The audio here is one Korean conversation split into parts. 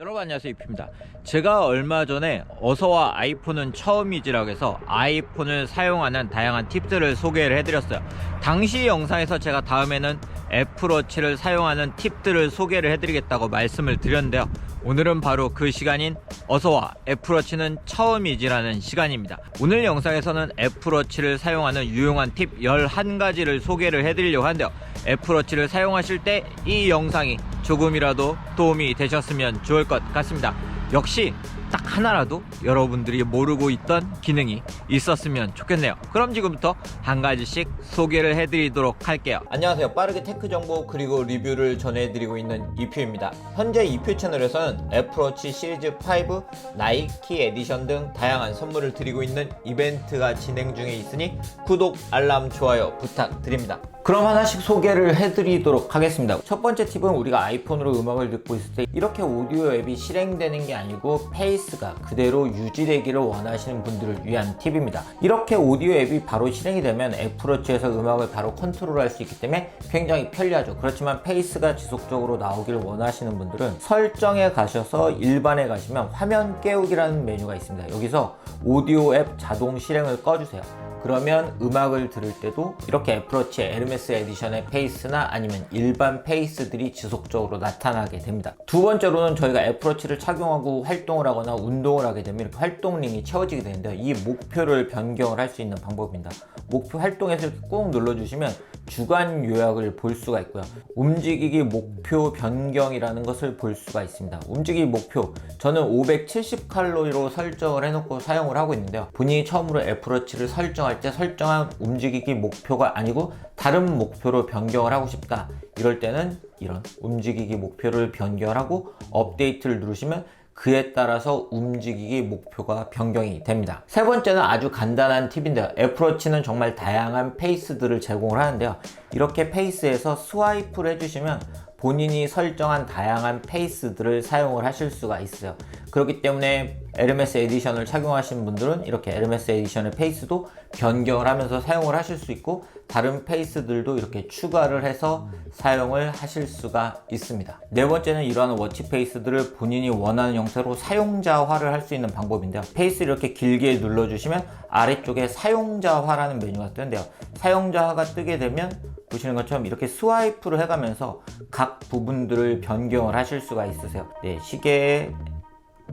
여러분 안녕하세요 이피입니다. 제가 얼마 전에 어서와 아이폰은 처음이지라고 해서 아이폰을 사용하는 다양한 팁들을 소개를 해드렸어요. 당시 영상에서 제가 다음에는 애플워치를 사용하는 팁들을 소개를 해드리겠다고 말씀을 드렸는데요. 오늘은 바로 그 시간인 어서와 애플워치는 처음이지라는 시간입니다. 오늘 영상에서는 애플워치를 사용하는 유용한 팁 11가지를 소개를 해드리려고 하는데요 애플워치를 사용하실 때 이 영상이 조금이라도 도움이 되셨으면 좋을 것 같습니다. 역시 딱 하나라도 여러분들이 모르고 있던 기능이 있었으면 좋겠네요. 그럼 지금부터 한 가지씩 소개를 해드리도록 할게요. 안녕하세요. 빠르게 테크 정보 그리고 리뷰를 전해드리고 있는 이퓨입니다. 현재 이퓨 채널에서는 애플워치 시리즈 5, 나이키 에디션 등 다양한 선물을 드리고 있는 이벤트가 진행 중에 있으니 구독, 알람, 좋아요 부탁드립니다. 그럼 하나씩 소개를 해드리도록 하겠습니다. 첫 번째 팁은 우리가 아이폰으로 음악을 듣고 있을 때 이렇게 오디오 앱이 실행되는 게 아니고 페이스가 그대로 유지되기를 원하시는 분들을 위한 팁입니다. 이렇게 오디오 앱이 바로 실행이 되면 애플워치에서 음악을 바로 컨트롤할 수 있기 때문에 굉장히 편리하죠. 그렇지만 페이스가 지속적으로 나오기를 원하시는 분들은 설정에 가셔서 일반에 가시면 화면 깨우기라는 메뉴가 있습니다. 여기서 오디오 앱 자동 실행을 꺼주세요. 그러면 음악을 들을 때도 이렇게 애플워치 에르메스 에디션의 페이스나 아니면 일반 페이스들이 지속적으로 나타나게 됩니다. 두 번째로는 저희가 애플워치를 착용하고 활동을 하거나 운동을 하게 되면 이렇게 활동링이 채워지게 되는데요. 이 목표를 변경을 할 수 있는 방법입니다. 목표 활동에서 꾹 눌러주시면 주간 요약을 볼 수가 있고요. 움직이기 목표 변경이라는 것을 볼 수가 있습니다. 움직이기 목표 저는 570칼로리로 설정을 해놓고 사용을 하고 있는데요. 본인이 처음으로 애플워치를 설정할 때 설정한 움직이기 목표가 아니고 다른 목표로 변경을 하고 싶다. 이럴 때는 이런 움직이기 목표를 변경하고 업데이트를 누르시면 그에 따라서 움직이기 목표가 변경이 됩니다. 세 번째는 아주 간단한 팁인데요. 애플워치는 정말 다양한 페이스들을 제공을 하는데요. 이렇게 페이스에서 스와이프를 해주시면 본인이 설정한 다양한 페이스들을 사용을 하실 수가 있어요. 그렇기 때문에 에르메스 에디션을 착용하신 분들은 이렇게 에르메스 에디션의 페이스도 변경을 하면서 사용을 하실 수 있고 다른 페이스들도 이렇게 추가를 해서 사용을 하실 수가 있습니다. 네 번째는 이러한 워치 페이스들을 본인이 원하는 형태로 사용자화를 할 수 있는 방법인데요. 페이스를 이렇게 길게 눌러주시면 아래쪽에 사용자화라는 메뉴가 뜨는데요. 사용자화가 뜨게 되면 보시는 것처럼 이렇게 스와이프를 해가면서 각 부분들을 변경을 하실 수가 있으세요. 네, 시계의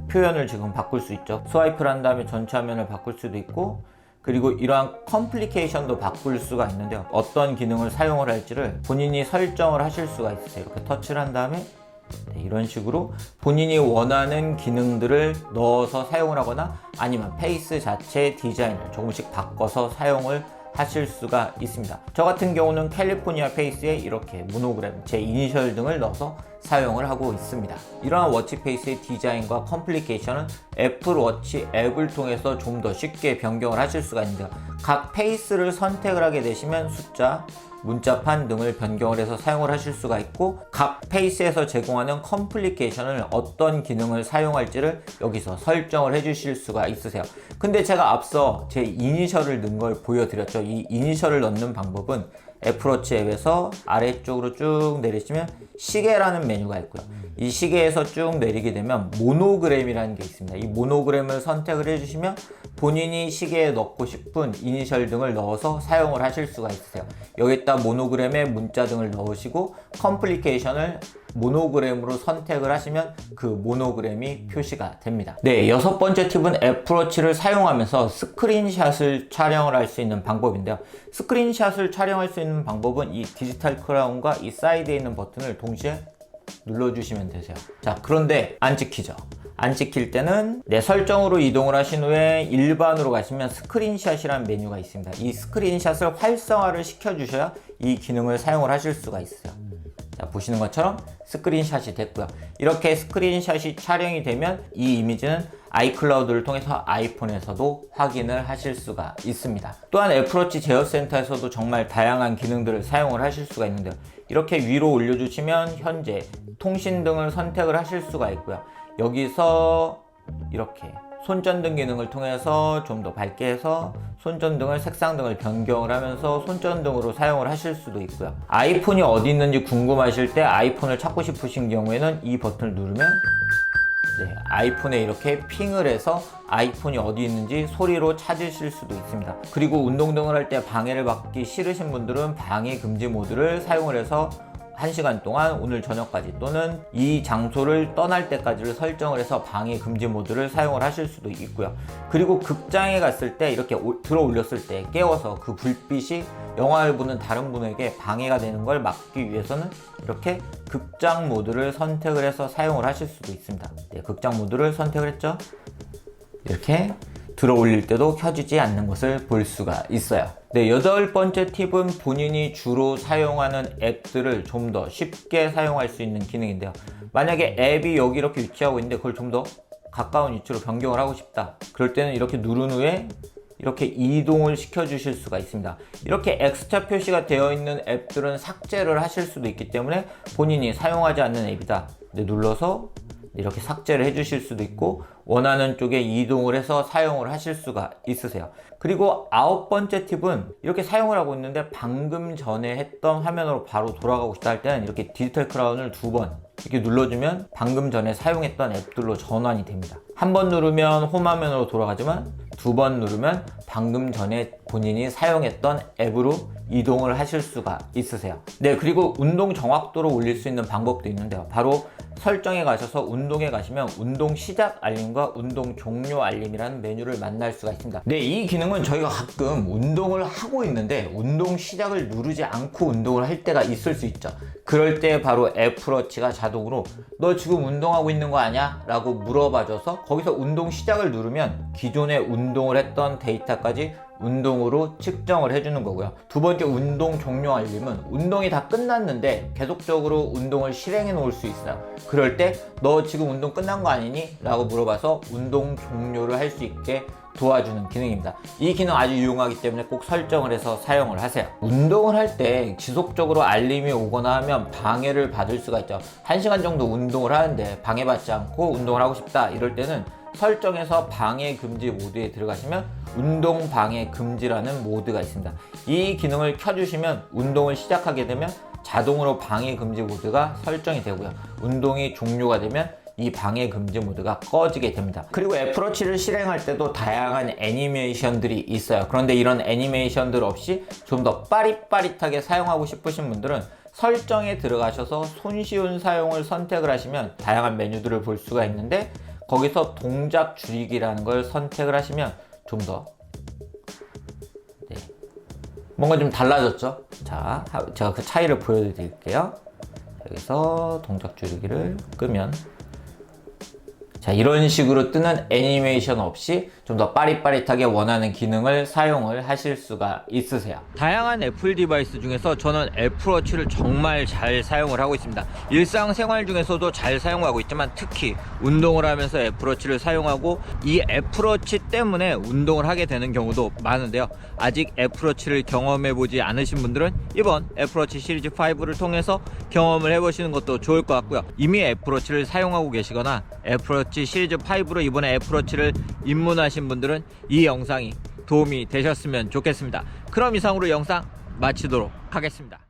표현을 지금 바꿀 수 있죠. 스와이프를 한 다음에 전체 화면을 바꿀 수도 있고 그리고 이러한 컴플리케이션도 바꿀 수가 있는데요. 어떤 기능을 사용을 할지를 본인이 설정을 하실 수가 있으세요. 이렇게 터치를 한 다음에 네, 이런 식으로 본인이 원하는 기능들을 넣어서 사용을 하거나 아니면 페이스 자체 디자인을 조금씩 바꿔서 사용을 하실 수가 있습니다. 저 같은 경우는 캘리포니아 페이스에 이렇게 모노그램, 제 이니셜 등을 넣어서 사용을 하고 있습니다. 이러한 워치 페이스의 디자인과 컴플리케이션은 애플 워치 앱을 통해서 좀 더 쉽게 변경을 하실 수가 있는데요. 각 페이스를 선택을 하게 되시면 숫자, 문자판 등을 변경을 해서 사용을 하실 수가 있고 각 페이스에서 제공하는 컴플리케이션을 어떤 기능을 사용할지를 여기서 설정을 해 주실 수가 있으세요 근데 제가 앞서 제 이니셜을 넣은 걸 보여드렸죠 이 이니셜을 넣는 방법은 애플워치 앱에서 아래쪽으로 쭉 내리시면 시계라는 메뉴가 있고요. 이 시계에서 쭉 내리게 되면 모노그램이라는 게 있습니다. 이 모노그램을 선택을 해주시면 본인이 시계에 넣고 싶은 이니셜 등을 넣어서 사용을 하실 수가 있으세요. 여기다 모노그램에 문자 등을 넣으시고 컴플리케이션을 모노그램으로 선택을 하시면 그 모노그램이 표시가 됩니다. 네, 여섯 번째 팁은 애플워치를 사용하면서 스크린샷을 촬영을 할 수 있는 방법인데요. 스크린샷을 촬영할 수 있는 방법은 이 디지털 크라운과 이 사이드에 있는 버튼을 동시에 눌러주시면 되세요. 자, 그런데 안 찍히죠? 안 찍힐 때는 내 설정으로 이동을 하신 후에 일반으로 가시면 스크린샷이라는 메뉴가 있습니다. 이 스크린샷을 활성화를 시켜주셔야 이 기능을 사용을 하실 수가 있어요. 자, 보시는 것처럼 스크린샷이 됐고요. 이렇게 스크린샷이 촬영이 되면 이 이미지는 아이클라우드를 통해서 아이폰에서도 확인을 하실 수가 있습니다. 또한 애플워치 제어센터에서도 정말 다양한 기능들을 사용을 하실 수가 있는데요. 이렇게 위로 올려주시면 현재 통신 등을 선택을 하실 수가 있고요. 여기서 이렇게 손전등 기능을 통해서 좀 더 밝게 해서 손전등을 색상 등을 변경을 하면서 손전등으로 사용을 하실 수도 있고요. 아이폰이 어디 있는지 궁금하실 때 아이폰을 찾고 싶으신 경우에는 이 버튼을 누르면 네, 아이폰에 이렇게 핑을 해서 아이폰이 어디 있는지 소리로 찾으실 수도 있습니다. 그리고 운동 등을 할 때 방해를 받기 싫으신 분들은 방해 금지 모드를 사용을 해서 1시간 동안 오늘 저녁까지 또는 이 장소를 떠날 때까지를 설정을 해서 방해 금지 모드를 사용을 하실 수도 있고요. 그리고 극장에 갔을 때 이렇게 오- 들어 올렸을 때 깨워서 그 불빛이 영화를 보는 다른 분에게 방해가 되는 걸 막기 위해서는 이렇게 극장 모드를 선택을 해서 사용을 하실 수도 있습니다. 네, 극장 모드를 선택을 했죠. 이렇게 들어 올릴 때도 켜지지 않는 것을 볼 수가 있어요. 네, 여덟 번째 팁은 본인이 주로 사용하는 앱들을 좀 더 쉽게 사용할 수 있는 기능인데요. 만약에 앱이 여기 이렇게 위치하고 있는데 그걸 좀 더 가까운 위치로 변경을 하고 싶다. 그럴 때는 이렇게 누른 후에 이렇게 이동을 시켜 주실 수가 있습니다. 이렇게 X자 표시가 되어 있는 앱들은 삭제를 하실 수도 있기 때문에 본인이 사용하지 않는 앱이다. 네, 눌러서 이렇게 삭제를 해주실 수도 있고 원하는 쪽에 이동을 해서 사용을 하실 수가 있으세요. 그리고 아홉 번째 팁은 이렇게 사용을 하고 있는데 방금 전에 했던 화면으로 바로 돌아가고 싶다 할 때는 이렇게 디지털 크라운을 두 번 이렇게 눌러주면 방금 전에 사용했던 앱들로 전환이 됩니다. 한 번 누르면 홈 화면으로 돌아가지만 두 번 누르면 방금 전에 본인이 사용했던 앱으로 이동을 하실 수가 있으세요. 네, 그리고 운동 정확도를 올릴 수 있는 방법도 있는데요. 바로 설정에 가셔서 운동에 가시면 운동 시작 알림과 운동 종료 알림이라는 메뉴를 만날 수가 있습니다. 네, 이 기능은 저희가 가끔 운동을 하고 있는데 운동 시작을 누르지 않고 운동을 할 때가 있을 수 있죠. 그럴 때 바로 애플워치가 자동으로 너 지금 운동하고 있는 거 아니야? 라고 물어봐줘서 거기서 운동 시작을 누르면 기존에 운동을 했던 데이터까지 운동으로 측정을 해주는 거고요. 두 번째 운동 종료 알림은 운동이 다 끝났는데 계속적으로 운동을 실행해 놓을 수 있어요. 그럴 때 너 지금 운동 끝난 거 아니니? 라고 물어봐서 운동 종료를 할 수 있게 도와주는 기능입니다. 이 기능 아주 유용하기 때문에 꼭 설정을 해서 사용을 하세요. 운동을 할 때 지속적으로 알림이 오거나 하면 방해를 받을 수가 있죠. 1시간 정도 운동을 하는데 방해받지 않고 운동을 하고 싶다 이럴 때는 설정에서 방해 금지 모드에 들어가시면 운동 방해 금지라는 모드가 있습니다. 이 기능을 켜주시면 운동을 시작하게 되면 자동으로 방해 금지 모드가 설정이 되고요. 운동이 종료가 되면 이 방해 금지 모드가 꺼지게 됩니다. 그리고 애플워치를 실행할 때도 다양한 애니메이션들이 있어요. 그런데 이런 애니메이션들 없이 좀 더 빠릿빠릿하게 사용하고 싶으신 분들은 설정에 들어가셔서 손쉬운 사용을 선택을 하시면 다양한 메뉴들을 볼 수가 있는데 거기서 동작 줄이기라는 걸 선택을 하시면 좀 더 네. 뭔가 좀 달라졌죠? 자, 하- 제가 그 차이를 보여드릴게요. 여기서 동작 줄이기를 끄면 자, 이런 식으로 뜨는 애니메이션 없이 좀 더 빠릿빠릿하게 원하는 기능을 사용을 하실 수가 있으세요. 다양한 애플 디바이스 중에서 저는 애플워치를 정말 잘 사용을 하고 있습니다. 일상생활 중에서도 잘 사용하고 있지만 특히 운동을 하면서 애플워치를 사용하고 이 애플워치 때문에 운동을 하게 되는 경우도 많은데요. 아직 애플워치를 경험해 보지 않으신 분들은 이번 애플워치 시리즈 5를 통해서 경험을 해보시는 것도 좋을 것 같고요. 이미 애플워치를 사용하고 계시거나 애플 워치 시리즈 5로 이번에 애플워치를 입문하신 분들은 이 영상이 도움이 되셨으면 좋겠습니다. 그럼 이상으로 영상 마치도록 하겠습니다.